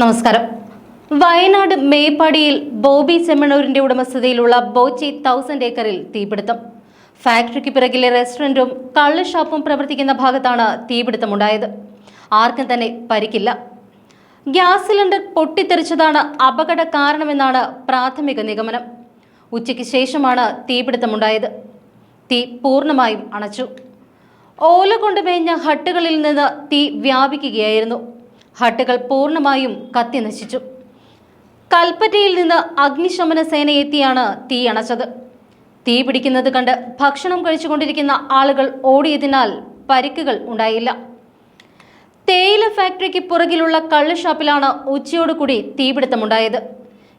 നമസ്കാരം. വയനാട് മേപ്പാടിയിൽ ബോബി ചെമ്മണൂരിന്റെ ഉടമസ്ഥതയിലുള്ള ബോച്ചി തൗസൻഡ് ഏക്കറിൽ തീപിടുത്തം. ഫാക്ടറിക്ക് പിറകിലെ റെസ്റ്റോറന്റും കള്ള് ഷോപ്പും പ്രവർത്തിക്കുന്ന ഭാഗത്താണ് തീപിടുത്തമുണ്ടായത്. ആർക്കും തന്നെ പരിക്കില്ല. ഗ്യാസ് സിലിണ്ടർ പൊട്ടിത്തെറിച്ചതാണ് അപകട കാരണമെന്നാണ് പ്രാഥമിക നിഗമനം. ഉച്ചയ്ക്ക് ശേഷമാണ് തീപിടുത്തമുണ്ടായത്. തീ പൂർണമായും അണച്ചു. ഓല കൊണ്ട് മേഞ്ഞ ഹട്ടുകളിൽ നിന്ന് തീ വ്യാപിക്കുകയായിരുന്നു. ഹട്ടുകൾ പൂർണമായും കത്തി നശിച്ചു കൽപ്പറ്റയിൽ നിന്ന് അഗ്നിശമന സേന എത്തിയാണ് തീ അണച്ചത്. തീ പിടിക്കുന്നത് കണ്ട് ഭക്ഷണം കഴിച്ചുകൊണ്ടിരിക്കുന്ന ആളുകൾ ഓടിയതിനാൽ പരിക്കുകൾ ഉണ്ടായില്ല. തേയില ഫാക്ടറിക്ക് പുറകിലുള്ള കള്ള് ഷാപ്പിലാണ് ഉച്ചയോടുകൂടി തീപിടുത്തമുണ്ടായത്.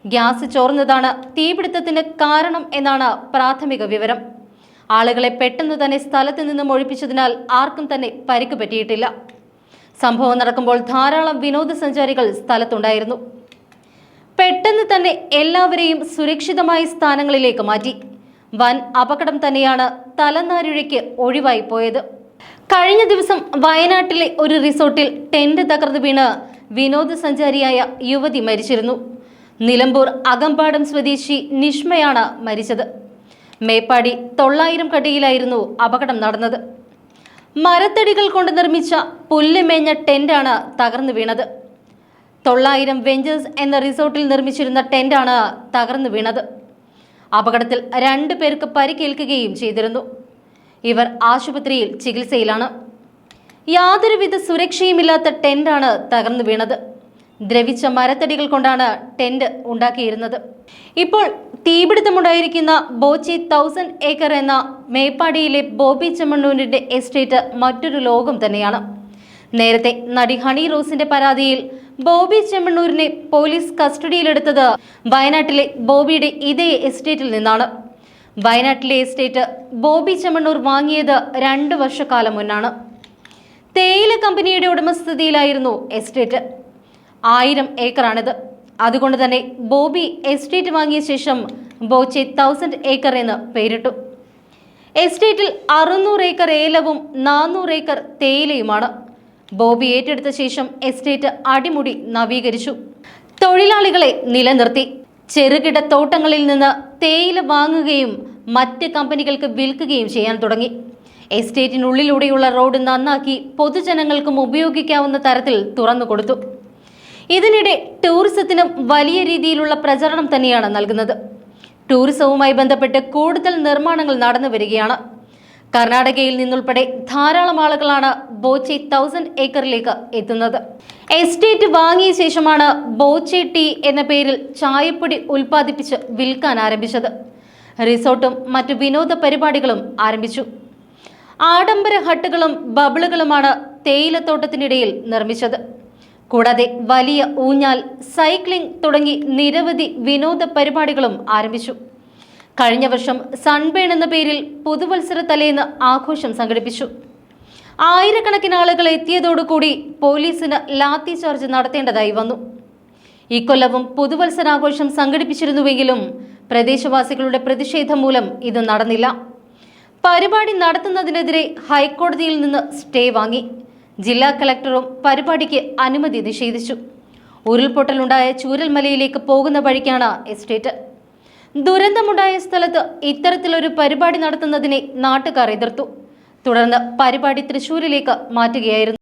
ഗ്യാസ് ചോർന്നതാണ് തീപിടുത്തത്തിന് കാരണം എന്നാണ് പ്രാഥമിക വിവരം. ആളുകളെ പെട്ടെന്ന് തന്നെ സ്ഥലത്ത് നിന്നും ഒഴിപ്പിച്ചതിനാൽ ആർക്കും തന്നെ പരിക്ക് പറ്റിയിട്ടില്ല. സംഭവം നടക്കുമ്പോൾ ധാരാളം വിനോദസഞ്ചാരികൾ സ്ഥലത്തുണ്ടായിരുന്നു. പെട്ടെന്ന് തന്നെ എല്ലാവരെയും സുരക്ഷിതമായ സ്ഥാനങ്ങളിലേക്ക് മാറ്റി. വൻ അപകടം തന്നെയാണ് തലനാരിഴയ്ക്ക് ഒഴിവായി പോയത്. കഴിഞ്ഞ ദിവസം വയനാട്ടിലെ ഒരു റിസോർട്ടിൽ ടെന്റ് തകർന്നു വീണ് വിനോദസഞ്ചാരിയായ യുവതി മരിച്ചിരുന്നു. നിലമ്പൂർ അകമ്പാടം സ്വദേശി നിഷ്മയാണ് മരിച്ചത്. മേപ്പാടി തൊള്ളായിരം കടിയിലായിരുന്നു അപകടം നടന്നത്. മരത്തടികൾ കൊണ്ട് നിർമ്മിച്ച പുല്ലുമേഞ്ഞ ടെന്റാണ് തകർന്നു വീണത്. തൊള്ളായിരം വെഞ്ചേഴ്സ് എന്ന റിസോർട്ടിൽ നിർമ്മിച്ചിരുന്ന ടെന്റാണ് തകർന്നു വീണത്. അപകടത്തിൽ രണ്ടു പേർക്ക് പരിക്കേൽക്കുകയും ചെയ്തിരുന്നു. ഇവർ ആശുപത്രിയിൽ ചികിത്സയിലാണ്. യാതൊരുവിധ സുരക്ഷയുമില്ലാത്ത ടെന്റാണ് തകർന്നു വീണത്. ദ്രവിച്ച മരത്തടികൾ കൊണ്ടാണ് ടെന്റ് ഉണ്ടാക്കിയിരുന്നത്. ഇപ്പോൾ തീപിടുത്തമുണ്ടായിരിക്കുന്ന ബോച്ചി തൗസൻഡ് ഏക്കർ എന്ന മേപ്പാടിയിലെ ബോബി ചെമ്മണ്ണൂരിന്റെ എസ്റ്റേറ്റ് മറ്റൊരു ലോകം തന്നെയാണ്. നേരത്തെ നടി ഹണി റോസിന്റെ പരാതിയിൽ ബോബി ചെമ്മണ്ണൂരിനെ പോലീസ് കസ്റ്റഡിയിലെടുത്തത് വയനാട്ടിലെ ബോബിയുടെ ഇതേ എസ്റ്റേറ്റിൽ നിന്നാണ്. വയനാട്ടിലെ എസ്റ്റേറ്റ് ബോബി ചെമ്മണ്ണൂർ വാങ്ങിയത് രണ്ട് വർഷക്കാലം മുന്നാണ്. തേയില കമ്പനിയുടെ ഉടമസ്ഥതയിലായിരുന്നു എസ്റ്റേറ്റ്. ആയിരം ഏക്കറാണിത്. അതുകൊണ്ട് തന്നെ ബോബി എസ്റ്റേറ്റ് വാങ്ങിയ ശേഷം ബോച്ചെ തൗസൻഡ് ഏക്കർ എന്ന് പേരിട്ടു. എസ്റ്റേറ്റിൽ അറുന്നൂറ് ഏക്കർ ഏലവും നാനൂറ് ഏക്കർ തേയിലയുമാണ്. ബോബി ഏറ്റെടുത്ത ശേഷം എസ്റ്റേറ്റ് അടിമുടി നവീകരിച്ചു. തൊഴിലാളികളെ നിലനിർത്തി. ചെറുകിട തോട്ടങ്ങളിൽ നിന്ന് തേയില വാങ്ങുകയും മറ്റ് കമ്പനികൾക്ക് വിൽക്കുകയും ചെയ്യാൻ തുടങ്ങി. എസ്റ്റേറ്റിനുള്ളിലൂടെയുള്ള റോഡ് നന്നാക്കി പൊതുജനങ്ങൾക്കും ഉപയോഗിക്കാവുന്ന തരത്തിൽ തുറന്നു കൊടുത്തു. ഇതിനിടെ ടൂറിസത്തിനും വലിയ രീതിയിലുള്ള പ്രചരണം തന്നെയാണ് നൽകുന്നത്. ടൂറിസവുമായി ബന്ധപ്പെട്ട് കൂടുതൽ നിർമ്മാണങ്ങൾ നടന്നു വരികയാണ്. കർണാടകയിൽ നിന്നുൾപ്പെടെ ധാരാളം ആളുകളാണ് ബോച്ചെ തൗസൻഡ് ഏക്കറിലേക്ക് എത്തുന്നത്. എസ്റ്റേറ്റ് വാങ്ങിയ ശേഷമാണ് ബോച്ചെ ടീ എന്ന പേരിൽ ചായപ്പൊടി ഉൽപ്പാദിപ്പിച്ച് വിൽക്കാൻ ആരംഭിച്ചത്. റിസോർട്ടും മറ്റു വിനോദ പരിപാടികളും ആരംഭിച്ചു. ആഡംബര ഹട്ടുകളും ബബിളുകളുമാണ് തേയിലത്തോട്ടത്തിനിടയിൽ നിർമ്മിച്ചത്. കൂടാതെ വലിയ ഊഞ്ഞാൽ സൈക്ലിംഗ് തുടങ്ങി നിരവധി വിനോദ പരിപാടികളും ആരംഭിച്ചു. കഴിഞ്ഞ വർഷം സൺബേൺ എന്ന പേരിൽ പുതുവത്സര തലേന്ന് ആഘോഷം സംഘടിപ്പിച്ചു. ആയിരക്കണക്കിന് ആളുകൾ എത്തിയതോടുകൂടി പോലീസിന് ലാത്തി ചാർജ് നടത്തേണ്ടതായി വന്നു. ഇക്കൊല്ലവും പുതുവത്സരാഘോഷം സംഘടിപ്പിച്ചിരുന്നുവെങ്കിലും പ്രദേശവാസികളുടെ പ്രതിഷേധം മൂലം ഇത് നടന്നില്ല. പരിപാടി നടത്തുന്നതിനെതിരെ ഹൈക്കോടതിയിൽ നിന്ന് സ്റ്റേ വാങ്ങി. ജില്ലാ കളക്ടറും പരിപാടിക്ക് അനുമതി നിഷേധിച്ചു. ഉരുൾപൊട്ടലുണ്ടായ ചൂരൽമലയിലേക്ക് പോകുന്ന വഴിക്കാണ് എസ്റ്റേറ്റ്. ദുരന്തമുണ്ടായ സ്ഥലത്ത് ഇത്തരത്തിലൊരു പരിപാടി നടത്തുന്നതിനെ നാട്ടുകാർ എതിർത്തു. തുടർന്ന് പരിപാടി തൃശൂരിലേക്ക് മാറ്റുകയായിരുന്നു